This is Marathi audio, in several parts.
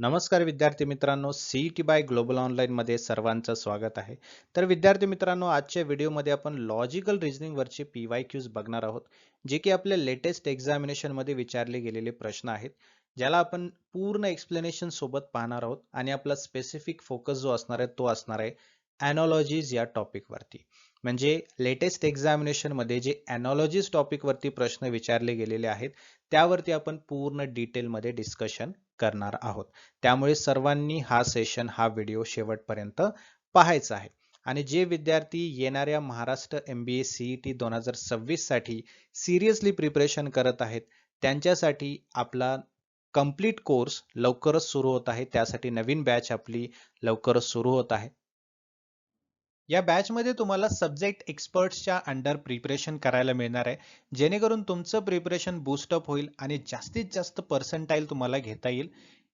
नमस्कार विद्यार्थी मित्रांनो सी टी बाय ग्लोबल ऑनलाईनमध्ये सर्वांचं स्वागत आहे. तर विद्यार्थी मित्रांनो आजच्या व्हिडिओमध्ये आपण लॉजिकल रिझनिंगवरचे पी वाय क्यूज बघणार आहोत जे की आपल्या लेटेस्ट एक्झामिनेशनमध्ये विचारले गेलेले प्रश्न आहेत. ज्याला आपण पूर्ण एक्सप्लेनेशन सोबत पाहणार आहोत आणि आपला स्पेसिफिक फोकस जो असणार आहे तो असणार आहे अॅनॉलॉजीज या टॉपिकवरती म्हणजे लेटेस्ट एक्झामिनेशनमध्ये जे अॅनॉलॉजीज टॉपिकवरती प्रश्न विचारले गेलेले आहेत त्यावरती आपण पूर्ण डिटेलमध्ये डिस्कशन करणार आहोत. त्यामुळे सर्वांनी हा सेशन हा व्हिडिओ शेवटपर्यंत पाहायचा आहे. आणि जे विद्यार्थी येणाऱ्या Maharashtra M B A CET दोन हजार सव्वीससाठी सिरियसली प्रिपरेशन करत आहेत त्यांच्यासाठी आपला कंप्लीट कोर्स लवकरच सुरू होत आहे. त्यासाठी नवीन बॅच आपली लवकरच सुरू होत आहे. या बॅचमध्ये तुम्हाला सब्जेक्ट एक्सपर्ट्सच्या अंडर प्रिपरेशन करायला मिळणार आहे. जेणेकरून तुमचं प्रिपरेशन बूस्टअप होईल आणि जास्तीत जास्त पर्सेंटाईल तुम्हाला घेता येईल.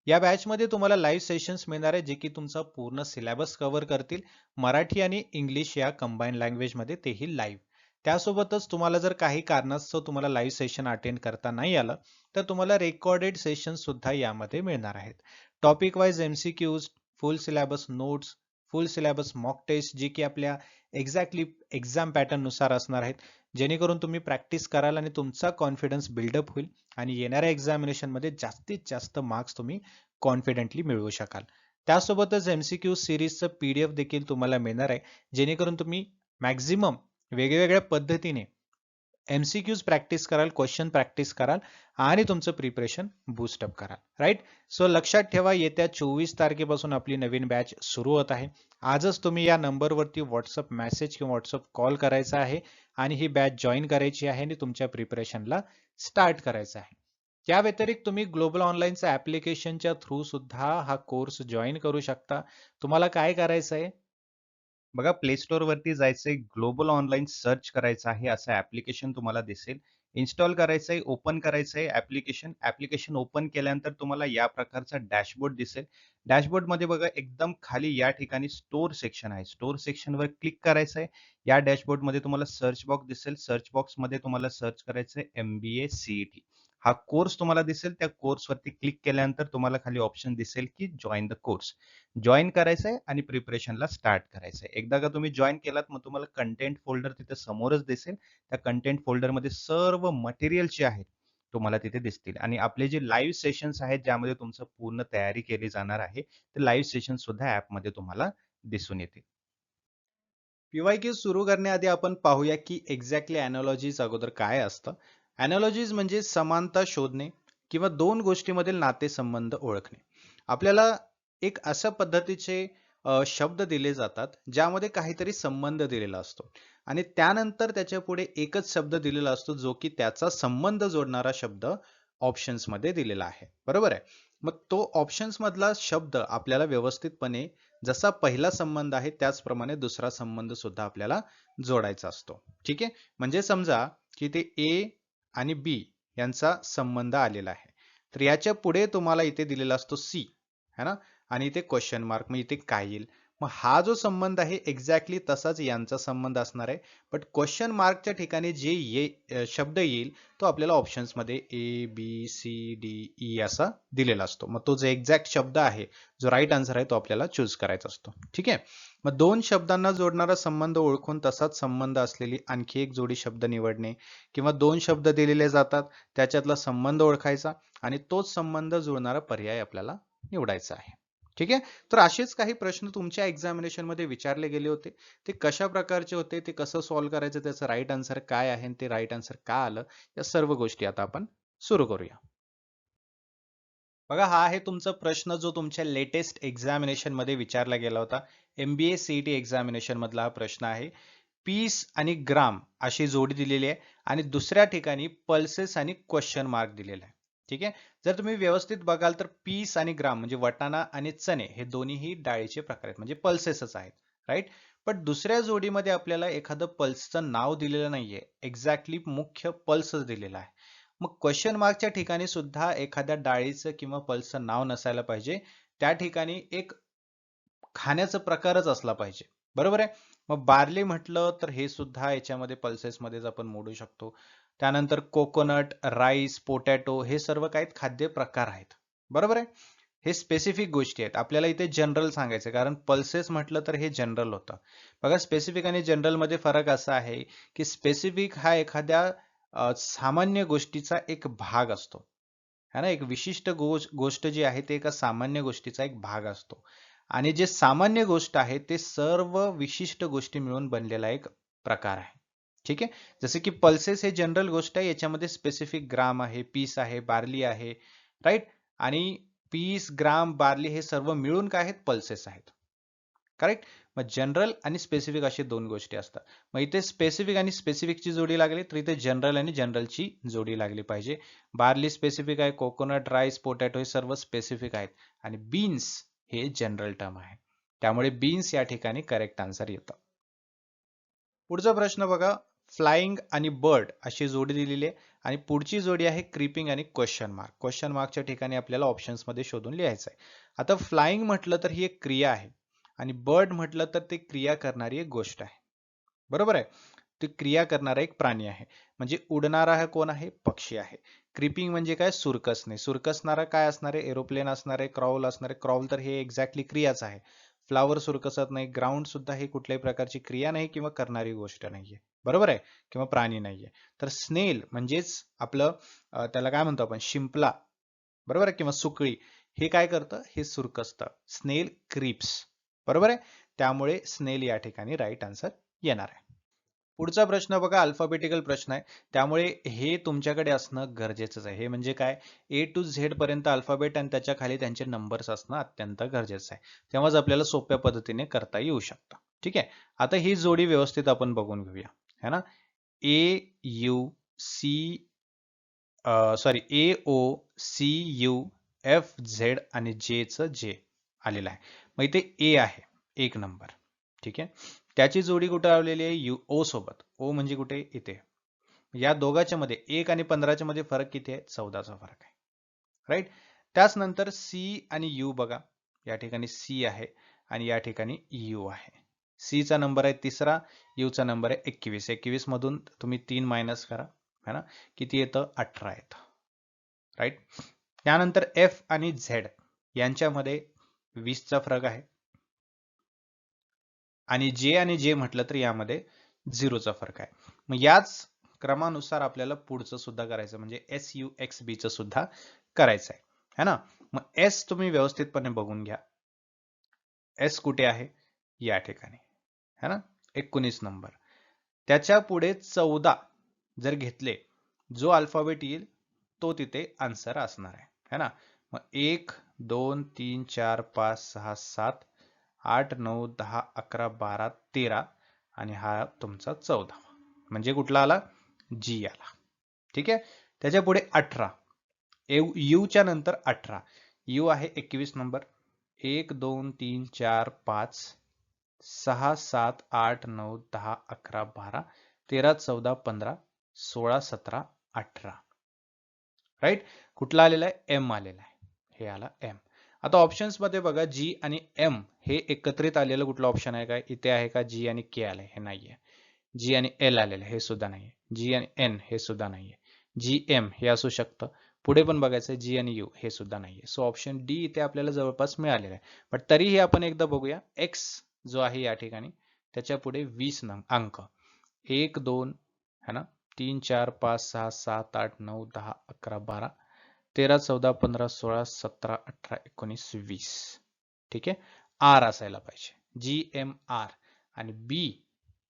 या बॅचमध्ये तुम्हाला लाईव्ह सेशन्स मिळणार आहे जे की तुमचा पूर्ण सिलेबस कव्हर करतील. मराठी आणि इंग्लिश या कंबाईन लँग्वेजमध्ये तेही लाईव्ह त्यासोबतच तुम्हाला जर काही कारणास्तव तुम्हाला लाईव्ह सेशन अटेंड करता नाही आलं तर तुम्हाला रेकॉर्डेड सेशन सुद्धा यामध्ये मिळणार आहेत. Topic wise MCQs full syllabus notes full syllabus mock test जी की आपल्या एक्झॅक्टली एक्झाम पॅटर्ननुसार असणार आहेत. जेणेकरून तुम्ही प्रॅक्टिस कराल आणि तुमचा कॉन्फिडन्स बिल्डअप होईल आणि येणाऱ्या एक्झामिनेशनमध्ये जास्तीत जास्त मार्क्स तुम्ही कॉन्फिडेंटली मिळवू शकाल. त्यासोबतच एम सी क्यू सिरीजचं पी डी एफ देखील तुम्हाला मिळणार आहे. जेणेकरून तुम्ही मॅक्झिमम वेगवेगळ्या पद्धतीने एमसीक्यूज प्रॅक्टिस कराल क्वेश्चन प्रॅक्टिस कराल आणि तुमचं प्रिपरेशन बूस्टअप कराल. राईट सो लक्षात ठेवा येत्या चोवीस तारखेपासून आपली नवीन बॅच सुरू होत आहे. आजच तुम्ही या नंबरवरती व्हॉट्सअप मेसेज किंवा व्हॉट्सअप कॉल करायचा आहे आणि ही बॅच जॉईन करायची आहे आणि तुमच्या प्रिपरेशनला स्टार्ट करायचं आहे. या व्यतिरिक्त तुम्ही ग्लोबल ऑनलाईनच्या ऍप्लिकेशनच्या थ्रू सुद्धा हा कोर्स जॉईन करू शकता. तुम्हाला काय करायचं आहे बघा प्ले स्टोर वरती जायचंय ग्लोबल ऑनलाईन सर्च करायचं आहे असं ऍप्लिकेशन तुम्हाला दिसेल. इन्स्टॉल करायचंय ओपन करायचंय ऍप्लिकेशन ऍप्लिकेशन ओपन केल्यानंतर तुम्हाला या प्रकारचा डॅशबोर्ड दिसेल. डॅशबोर्डमध्ये बघा एकदम खाली या ठिकाणी स्टोर सेक्शन आहे. स्टोर सेक्शन वर क्लिक करायचंय. या डॅशबोर्डमध्ये तुम्हाला सर्च बॉक्स दिसेल. सर्च बॉक्समध्ये तुम्हाला सर्च करायचंय एमबीए सीईटी हा कोर्स तुम्हाला दिसेल त्या कोर्स वरती क्लिक केल्यानंतर तुम्हाला खाली ऑप्शन दिसेल की जॉईन द कोर्स. जॉईन करायचंय आणि प्रिपरेशनला स्टार्ट करायचंय. एकदा का तुम्ही जॉईन केलात मग तुम्हाला कंटेंट फोल्डर तिथे समोरच दिसेल. त्या कंटेंट फोल्डरमध्ये सर्व मटेरियल जे आहेत तुम्हाला तिथे दिसतील. आणि आपले जे लाईव्ह सेशन्स आहेत ज्यामध्ये तुमचं पूर्ण तयारी केली जाणार आहे ते लाईव्ह सेशन सुद्धा ऍपमध्ये तुम्हाला दिसून येतील. पीवाय सुरू करण्याआधी आपण पाहूया की एक्झॅक्टली अॅनॉलॉजीज अगोदर काय असतं. अॅनॉलॉजीज म्हणजे समानता शोधणे किंवा दोन गोष्टीमधील नातेसंबंध ओळखणे. आपल्याला एक अशा पद्धतीचे शब्द दिले जातात ज्यामध्ये काहीतरी संबंध दिलेला असतो. आणि त्यानंतर त्याच्या पुढे एकच शब्द दिलेला असतो जो की त्याचा संबंध जोडणारा शब्द ऑप्शन्समध्ये दिलेला आहे. बरोबर आहे? मग तो ऑप्शन्समधला शब्द आपल्याला व्यवस्थितपणे जसा पहिला संबंध आहे त्याचप्रमाणे दुसरा संबंध सुद्धा आपल्याला जोडायचा असतो. ठीक आहे? म्हणजे समजा की ते ए आणि बी यांचा संबंध आलेला आहे. तर याच्यापुढे तुम्हाला इथे दिलेला असतो सी है ना? आणि इथे क्वेश्चन मार्क मग इथे काय येईल? मग हा जो संबंध आहे एक्झॅक्टली तसाच यांचा संबंध असणार आहे. बट क्वेश्चन मार्कच्या ठिकाणी जे ये शब्द येईल तो आपल्याला ऑप्शन्समध्ये A B C D E असा दिलेला असतो. मग तो जो एक्झॅक्ट शब्द आहे जो राईट आन्सर आहे तो आपल्याला चूज करायचा असतो. ठीक आहे? मग दोन शब्दांना जोडणारा संबंध ओळखून तसाच संबंध असलेली आणखी एक जोडी शब्द निवडणे किंवा दोन शब्द दिलेले जातात त्याच्यातला संबंध ओळखायचा आणि तोच संबंध जुळणारा पर्याय आपल्याला निवडायचा आहे. ठीक आहे? तर असेच काही प्रश्न तुमच्या एक्झामिनेशनमध्ये विचारले गेले होते. ते कशा प्रकारचे होते? ते कसं सॉल्व्ह करायचं? त्याचं राईट आन्सर काय आहे? ते राईट आन्सर का आलं? या सर्व गोष्टी आता आपण सुरू करूया. बघा हा आहे तुमचा प्रश्न जो तुमच्या लेटेस्ट एक्झामिनेशनमध्ये विचारला गेला होता. एमबीए सीईटी एक्झामिनेशन मधला हा प्रश्न आहे. पीस आणि ग्राम अशी जोडी दिलेली आहे आणि दुसऱ्या ठिकाणी पल्सेस आणि क्वेश्चन मार्क दिलेला आहे. ठीक आहे? जर तुम्ही व्यवस्थित बघाल तर पीस आणि ग्राम म्हणजे वटाणा आणि चणे हे दोन्हीही डाळीचे प्रकार आहेत. म्हणजे पल्सेसच आहेत. राईट पण दुसऱ्या जोडीमध्ये आपल्याला एखादं पल्सचं नाव दिलेलं नाहीये. एक्झॅक्टली मुख्य पल्सच दिलेला आहे. मग क्वेश्चन मार्कच्या ठिकाणी सुद्धा एखाद्या डाळीचं किंवा पल्सचं नाव नसायला पाहिजे. त्या ठिकाणी एक खाण्याचा प्रकारच असला पाहिजे. बरोबर आहे? मग बार्ली म्हटलं तर हे सुद्धा याच्यामध्ये पल्सेसमध्येच आपण मोडू शकतो. त्यानंतर कोकोनट राईस पोटॅटो हे सर्व काही खाद्य प्रकार आहेत. बरोबर आहे? हे स्पेसिफिक गोष्टी आहेत. आपल्याला इथे जनरल सांगायचं कारण पल्सेस म्हटलं तर हे जनरल होतं. बघा स्पेसिफिक आणि जनरलमध्ये फरक असा आहे की स्पेसिफिक हा एखाद्या सामान्य गोष्टीचा एक भाग असतो. है ना? एक विशिष्ट गोष्ट जी आहे ते एका सामान्य गोष्टीचा एक भाग असतो. आणि जे सामान्य गोष्ट आहे ते सर्व विशिष्ट गोष्टी मिळून बनलेला एक प्रकार आहे. ठीक आहे? जसे की पल्सेस हे जनरल गोष्ट आहे याच्यामध्ये स्पेसिफिक ग्राम आहे पीस आहे बार्ली आहे राईट आणि पीस ग्राम बार्ली हे सर्व मिळून काय आहेत? पल्सेस आहेत. करेक्ट मग जनरल आणि स्पेसिफिक असे दोन गोष्टी असतात. मग इथे स्पेसिफिक आणि स्पेसिफिकची जोडी लागली तर इथे जनरल आणि जनरलची जोडी लागली पाहिजे. बार्ली स्पेसिफिक आहे कोकोनट राईस पोटॅटो हे सर्व स्पेसिफिक आहेत. आणि बीन्स हे जनरल टर्म आहे. त्यामुळे बीन्स या ठिकाणी करेक्ट आन्सर येतं. पुढचा प्रश्न बघा. फ्लाइंग आणि बर्ड अशी जोडी दिलेली आहे. आणि पुढची जोडी आहे क्रिपिंग आणि क्वेश्चन मार्क क्वेश्चन मार्कच्या ठिकाणी आपल्याला ऑप्शन्समध्ये शोधून लिहायचं आहे. आता फ्लाइंग म्हटलं तर ही एक क्रिया आहे. आणि बर्ड म्हटलं तर ते क्रिया करणारी एक गोष्ट आहे. बरोबर आहे? ते क्रिया करणारा एक प्राणी आहे. म्हणजे उडणारा हा कोण आहे? पक्षी आहे. क्रिपिंग म्हणजे काय? सुरकसणे. सुरकसणारा काय असणार एरोप्लेन असणारे क्रॉल असणारे क्रॉल तर हे एक्झॅक्टली क्रियाच आहे. फ्लावर सुरकसत नाही. ग्राउंड सुद्धा हे कुठल्याही प्रकारची क्रिया नाही किंवा करणारी गोष्ट नाहीये. बरोबर आहे? किंवा प्राणी नाहीये. तर स्नेल म्हणजेच आपलं त्याला काय म्हणतो आपण? शिंपला. बरोबर आहे? किंवा सुकळी. हे काय करतं? हे सुरकसतं. स्नेल क्रिप्स बरोबर आहे? त्यामुळे स्नेल या ठिकाणी राईट आन्सर येणार आहे. पुढचा प्रश्न बघा अल्फाबेटिकल प्रश्न आहे. त्यामुळे हे तुमच्याकडे असणं गरजेचंच आहे. हे म्हणजे काय? ए टू झेड पर्यंत अल्फाबेट आणि त्याच्याखाली त्यांचे नंबर्स असणं अत्यंत गरजेचं आहे. तेव्हाच आपल्याला सोप्या पद्धतीने करता येऊ शकतं. ठीक आहे? आता ही जोडी व्यवस्थित आपण बघून घेऊया. है ना? A U C sorry A O C U F Z आणि जेचं जे आलेलं आहे. मग इथे ए आहे. एक नंबर ठीक आहे? त्याची जोडी कुठे लावलेली आहे? यू ओ सोबत. ओ म्हणजे कुठे? इथे. या दोघाच्या मध्ये एक आणि पंधराच्या मध्ये फरक किती आहे? चौदाचा फरक आहे. राईट त्याच नंतर सी आणि यू बघा. या ठिकाणी सी आहे आणि या ठिकाणी यू आहे. सी चा नंबर आहे तिसरा यूचा नंबर आहे एकवीस. एकवीस मधून तुम्ही तीन मायनस करा. है ना? किती येतं? अठरा येतं. राईट त्यानंतर एफ आणि झेड यांच्यामध्ये वीसचा फरक आहे. आणि जे आणि जे म्हटलं तर यामध्ये झिरोचा फरक आहे. मग याच क्रमानुसार आपल्याला पुढचं सुद्धा करायचं म्हणजे एस यू एक्स च सुद्धा करायचं आहे. है ना? मग एस तुम्ही व्यवस्थितपणे बघून घ्या. एस कुठे आहे? या ठिकाणी. है ना? एकोणीस नंबर. त्याच्या पुढे चौदा जर घेतले जो अल्फाबेट येईल तो तिथे आन्सर असणार आहे. है ना? मग एक दोन तीन चार पाच सहा सात आठ नऊ दहा अकरा बारा तेरा आणि हा तुमचा चौदा. म्हणजे कुठला आला? जी आला. ठीक आहे? त्याच्या पुढे अठरा. यूच्या नंतर अठरा. यू आहे एकवीस नंबर. एक दोन तीन चार पाच सहा सात आठ नऊ दहा अकरा बारा तेरा चौदा पंधरा सोळा सतरा अठरा. राईट कुठला आलेला आहे? एम आलेला आहे. हे आला एम आता ऑप्शन्समध्ये बघा जी आणि एम हे एकत्रित आलेलं कुठलं ऑप्शन आहे का इथे आहे का? जी आणि के आलंय हे नाहीये. जी आणि एल आलेलं हे सुद्धा नाहीये. जी आणि एन हे सुद्धा नाहीये. जी एम हे असू शकतं. पुढे पण बघायचं जी आणि यू हे सुद्धा नाहीये. सो ऑप्शन डी इथे आपल्याला जवळपास मिळालेलं आहे. बट तरीही आपण एकदा बघूया. एक्स जो आहे या ठिकाणी त्याच्या पुढे वीस अंक. एक दोन है ना? तीन चार पाच सहा सात आठ नऊ दहा अकरा बारा तेरा चौदा पंधरा सोळा सतरा अठरा एकोणीस वीस. ठीक आहे? आर असायला पाहिजे. जी एम आर आणि बी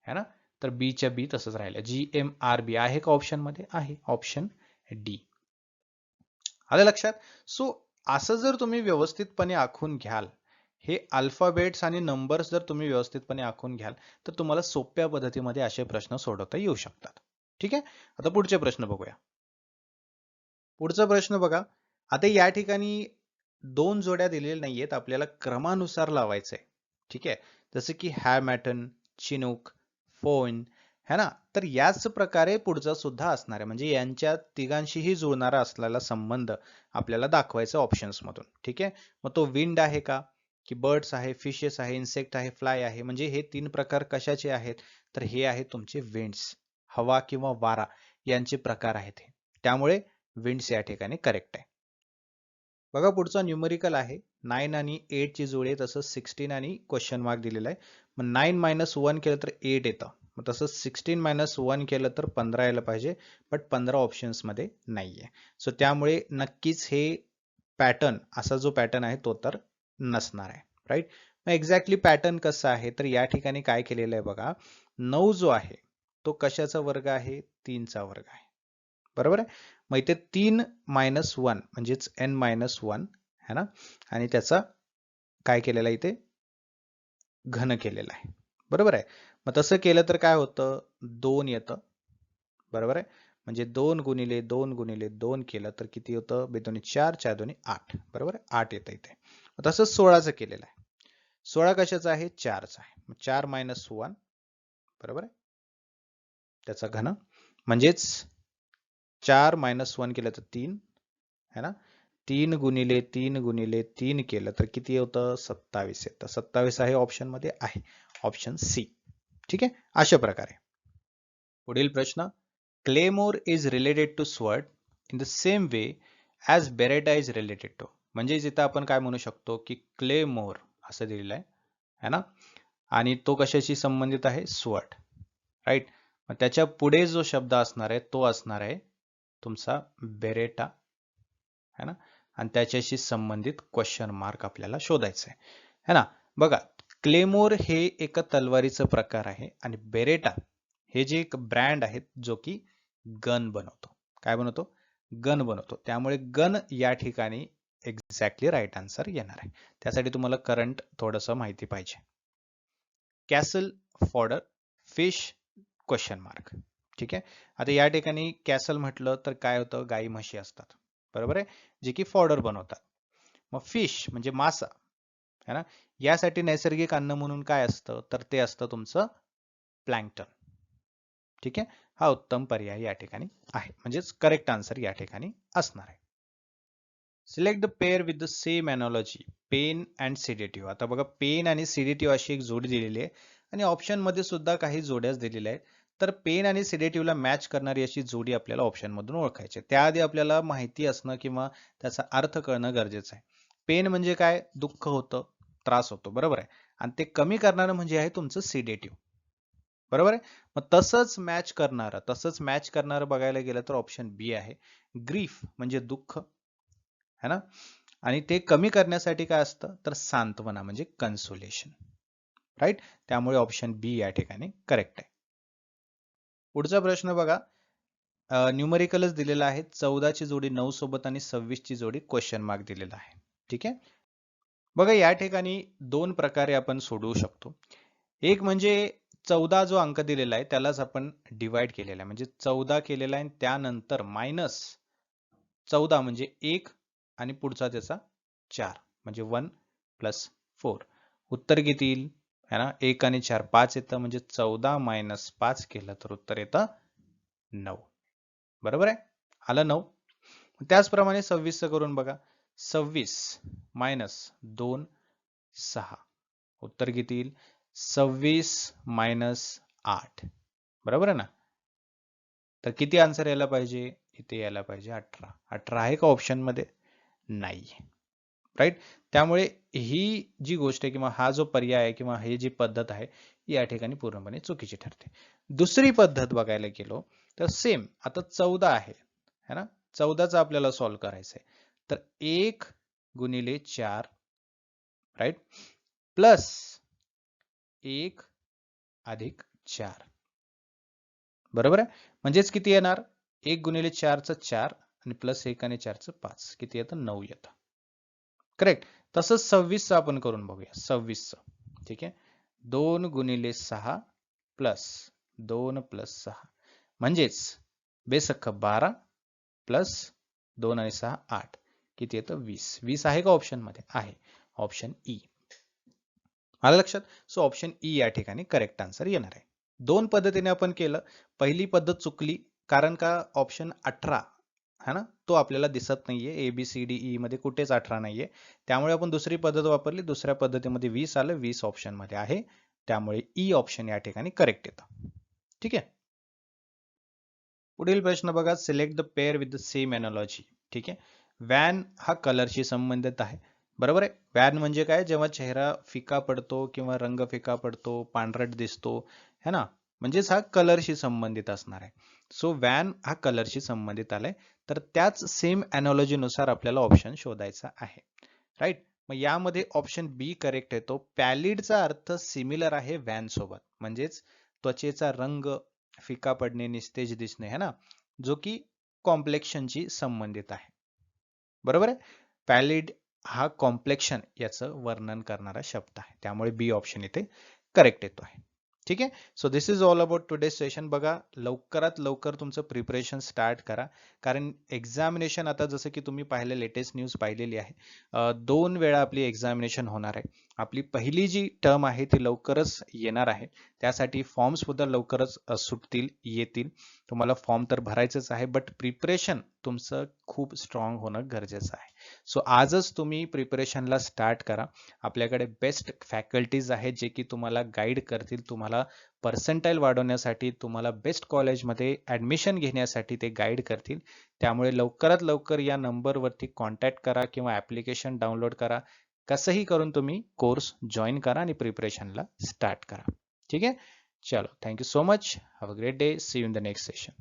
है ना? तर बीच्या बी तसंच राहिलं. जी एम आर बी आहे का ऑप्शनमध्ये? आहे. ऑप्शन डी आलं लक्षात? सो असं जर तुम्ही व्यवस्थितपणे आखून घ्याल हे अल्फाबेट्स आणि नंबर्स जर तुम्ही व्यवस्थितपणे आखून घ्याल तर तुम्हाला सोप्या पद्धतीमध्ये असे प्रश्न सोडवता येऊ शकतात. ठीक आहे? आता पुढचे प्रश्न बघूया. पुढचा प्रश्न बघा. आता या ठिकाणी दोन जोड्या दिलेल्या नाहीयेत. आपल्याला क्रमानुसार लावायचंय. ठीक आहे? जसं की हॅमॅटन चिनूक फोन है ना? तर याच प्रकारे पुढचा सुद्धा असणार आहे. म्हणजे यांच्या तिघांशीही जुळणारा असलेला संबंध आपल्याला दाखवायचा ऑप्शन्स मधून. ठीक आहे? मग तो विंड आहे का? की बर्ड्स आहे फिशेस आहे इन्सेक्ट आहे फ्लाय आहे. म्हणजे हे तीन प्रकार कशाचे आहेत? तर हे आहे तुमचे विंड्स हवा किंवा वारा यांचे प्रकार आहेत त्यामुळे विंड्स या ठिकाणी करेक्ट आहे. बघा पुढचा न्यूमरिकल आहे. नाईन आणि एट ची जोडी आहे तसंच सिक्स्टीन आणि क्वेश्चन मार्क दिलेला आहे. मग नाईन मायनस वन केलं तर एट येतं. मग तसंच सिक्स्टीन मायनस वन केलं तर पंधरा यायला पाहिजे बट पंधरा ऑप्शन्समध्ये नाही आहे सो त्यामुळे नक्कीच हे पॅटर्न असा जो पॅटर्न आहे तो तर नसणार आहे राईट मग एक्झॅक्टली पॅटर्न कसं आहे? तर या ठिकाणी काय केलेलं आहे बघा. नऊ जो आहे तो कशाचा वर्ग आहे? तीनचा वर्ग आहे. बरोबर आहे? मग इथे तीन मायनस वन म्हणजेच एन मायनस वन है ना? आणि त्याचा काय केलेला इथे? घन केलेला आहे. बरोबर आहे? मग तसं केलं तर काय होतं? दोन येतं. बरोबर आहे? म्हणजे दोन गुणिले दोन गुणिले दोन केलं तर किती होतं? बेदोनी चार चार दोन्ही आठ. बरोबर आहे? आठ येतं इथे. तसं सोळाचं केलेलं आहे. सोळा कशाचा आहे? चारचा आहे. चार मायनस वन बरोबर आहे? त्याचा घन. म्हणजेच चार मायनस वन केलं तर तीन है ना? तीन गुणिले तीन गुणिले तीन केलं तर किती होतं? सत्तावीस येतं सत्तावीस आहे ऑप्शनमध्ये आहे. ऑप्शन सी ठीक आहे? अशा प्रकारे. पुढील प्रश्न. Claymore is related to sword in the same way as Beretta is related to म्हणजे जिथं आपण काय म्हणू शकतो की क्लेमोर असं दिलेलं आहे. है ना? आणि तो कशाशी संबंधित आहे? स्वट राईट मग त्याच्या पुढे जो शब्द असणार आहे तो असणार आहे तुमचा बेरेटा है ना? आणि त्याच्याशी संबंधित क्वेश्चन मार्क आपल्याला शोधायचा आहे है ना? बघा क्लेमोर हे एक तलवारीचं प्रकार आहे आणि बेरेटा हे जे एक ब्रँड आहे जो की गन बनवतो. काय बनवतो? गन बनवतो. त्यामुळे गन या ठिकाणी एक्झॅक्टली राईट आन्सर येणार आहे. त्यासाठी तुम्हाला करंट थोडंसं माहिती पाहिजे. Castle fodder fish question mark ठीक आहे? आता या ठिकाणी कॅसल म्हटलं तर काय होतं? गाई म्हशी असतात. बरोबर आहे? जे की फॉर्डर बनवतात. मग फिश म्हणजे मासा है ना? यासाठी नैसर्गिक अन्न म्हणून काय असतं? तर ते असतं तुमचं प्लँक्टन ठीक आहे? हा उत्तम पर्याय या ठिकाणी आहे. म्हणजेच करेक्ट आन्सर या ठिकाणी असणार आहे. Select the pair with the same analogy pain and sedative आता बघा पेन आणि सिडेटिव्ह अशी एक जोडी दिलेली आहे. आणि ऑप्शनमध्ये सुद्धा काही जोड्याच दिलेल्या आहेत. तर पेन आणि सिडेटिव्हला मॅच करणारी अशी जोडी आपल्याला ऑप्शनमधून ओळखायची त्याआधी आपल्याला माहिती असणं किंवा त्याचा अर्थ कळणं गरजेचं आहे. पेन म्हणजे काय? दुःख होतं त्रास होतो. बरोबर आहे? आणि ते कमी करणारं म्हणजे आहे तुमचं सिडेटिव्ह. बरोबर आहे? मग तसंच मॅच करणारं तसंच मॅच करणारं बघायला गेलं तर ऑप्शन बी आहे. ग्रीफ म्हणजे दुःख. है ना? आणि ते कमी करण्यासाठी काय असतं? तर सांत्वना म्हणजे कन्सोलेशन राईट त्यामुळे ऑप्शन बी या ठिकाणी करेक्ट आहे. पुढचा प्रश्न बघा. न्यूमरिकलच दिलेला आहे. चौदाची जोडी नऊ सोबत आणि सव्वीसची जोडी क्वेश्चन मार्क दिलेला आहे. ठीक आहे? बघा या ठिकाणी दोन प्रकारे आपण सोडवू शकतो. एक म्हणजे चौदा जो अंक दिलेला आहे त्यालाच आपण डिवाइड केलेला आहे. म्हणजे चौदा केलेला आहे त्यानंतर मायनस चौदा म्हणजे एक आणि पुढचा त्याचा चार. म्हणजे वन प्लस फोर उत्तर किती येईल? है ना? एक आणि चार. पाच येतं म्हणजे चौदा मायनस पाच केलं तर उत्तर येतं नऊ. बरोबर आहे? आलं नऊ. त्याचप्रमाणे सव्वीसचं करून बघा. सव्वीस मायनस दोन सहा. उत्तर किती येईल? सव्वीस मायनस आठ. बरोबर आहे ना? तर किती आन्सर यायला पाहिजे? इथे यायला पाहिजे अठरा. अठरा आहे का ऑप्शनमध्ये नाही. राईट त्यामुळे ही जी गोष्ट आहे किंवा हा जो पर्याय आहे किंवा ही जी पद्धत आहे या ठिकाणी पूर्णपणे चुकीची ठरते. दुसरी पद्धत बघायला गेलो तर सेम आता चौदा आहे. है ना? चौदाचा आपल्याला सॉल्व्ह करायचं आहे तर एक गुणिले चार राईट प्लस एक अधिक चार. बरोबर आहे? म्हणजेच किती येणार? एक गुणिले चारचं चार आणि प्लस एक आणि चारचं पाच. किती येतं? नऊ येतं. करेक्ट तसंच सव्वीसचं आपण करून बघूया. सव्वीसचं. ठीक आहे? दोन गुणिले सहा प्लस दोन प्लस सहा. म्हणजेच बेसक्क बारा प्लस दोन आणि सहा आठ. किती येतं? वीस. वीस आहे का ऑप्शनमध्ये? आहे. Option E. आलं लक्षात? सो ऑप्शन ई या ठिकाणी करेक्ट आन्सर येणार आहे. दोन पद्धतीने आपण केलं. पहिली पद्धत चुकली. कारण का? ऑप्शन अठरा. है ना? तो आपल्याला दिसत नाहीये. A B C D E मध्ये कुठेच अठरा नाहीये. त्यामुळे आपण दुसरी पद्धत वापरली. दुसऱ्या पद्धतीमध्ये वीस आलं. वीस ऑप्शनमध्ये आहे. त्यामुळे ई ऑप्शन या ठिकाणी करेक्ट येतं. ठीक आहे? पुढील प्रश्न बघा. Select the pair with the same analogy ठीक आहे? वॅन हा कलरशी संबंधित आहे. बरोबर आहे? वॅन म्हणजे काय? जेव्हा चेहरा फिका पडतो किंवा रंग फिका पडतो पांढरट दिसतो. है ना? म्हणजेच हा कलरशी संबंधित असणार आहे. सो वॅन हा कलरशी संबंधित आलाय. तर त्याच सेमनुसार आपल्याला ऑप्शन शोधायचा आहे. राईट मग यामध्ये ऑप्शन बी करेक्ट येतो पॅलिडचा अर्थ सिमिलर आहे व्हॅन सोबत. म्हणजेच त्वचेचा रंग फिका पडणे निस्तेज दिसणे है ना? जो की कॉम्प्लेक्शनशी संबंधित आहे. बरोबर आहे? पॅलिड हा कॉम्प्लेक्शन याचं वर्णन करणारा शब्द आहे. त्यामुळे बी ऑप्शन इथे करेक्ट येतो आहे. ठीक आहे? So this is all about today session बघा लवकरात लवकर तुमचं प्रिपरेशन स्टार्ट करा. कारण एक्झामिनेशन आता जसं की तुम्ही पाहिले लेटेस्ट न्यूज पाहिलेली आहे. दोन वेळा आपली एक्झामिनेशन होणार आहे. आपली पहिली जी टर्म आहे ती लवकरच येणार आहे. त्यासाठी फॉर्म्स सुद्धा लवकरच सुटतील येतील. तुम्हाला फॉर्म तर भरायचंच आहे बट प्रिपरेशन तुमचं खूप स्ट्रॉंग होणं गरजेचं आहे. सो आजच तुम्ही प्रिपरेशनला स्टार्ट करा. आपल्याकडे बेस्ट फॅकल्टीज आहेत जे की तुम्हाला गाईड करतील तुम्हाला पर्सेंटाईल वाढवण्यासाठी तुम्हाला बेस्ट कॉलेजमध्ये ॲडमिशन घेण्यासाठी ते गाईड करतील. त्यामुळे लवकरात लवकर या नंबरवरती कॉन्टॅक्ट करा किंवा ॲप्लिकेशन डाउनलोड करा. कसंही करून तुम्ही कोर्स जॉईन करा आणि प्रिपरेशनला स्टार्ट करा. ठीक आहे? चलो thank you so much have a great day see you in the next session